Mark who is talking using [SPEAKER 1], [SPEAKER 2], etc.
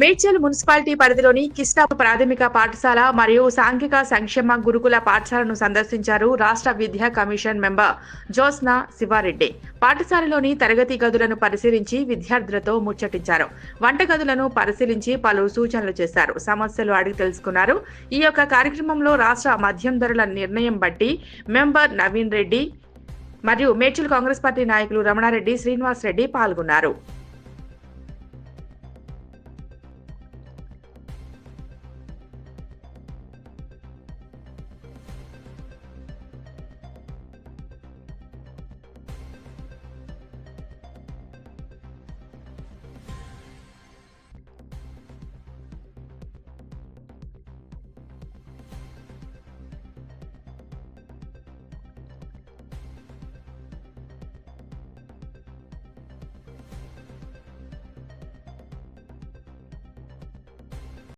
[SPEAKER 1] Medchal municipality పరిధిలోని కిస్టా ప్రాథమిక పాఠశాల మరియు సాంఘిక సంక్షేమ గురుకుల పాఠశాలను సందర్శించారు రాష్ట్ర విద్యా కమిషన్ మెంబర్ జోస్నా శివారెడ్డి. పాఠశాలలోని తరగతి గదులను పరిశీలించి విద్యార్థులతో ముచ్చటించారు. వంటగదులను పరిశీలించి పలు సూచనలు చేశారు. సమస్యలు అడిగి తెలుసుకున్నారు. ఈ యొక్క కార్యక్రమంలో రాష్ట్ర మద్యం ధరల నిర్ణయం బట్టి మెంబర్ నవీన్ రెడ్డి మరియు మేడ్చల్ కాంగ్రెస్ పార్టీ నాయకులు రమణారెడ్డి శ్రీనివాస్ రెడ్డి పాల్గొన్నారు.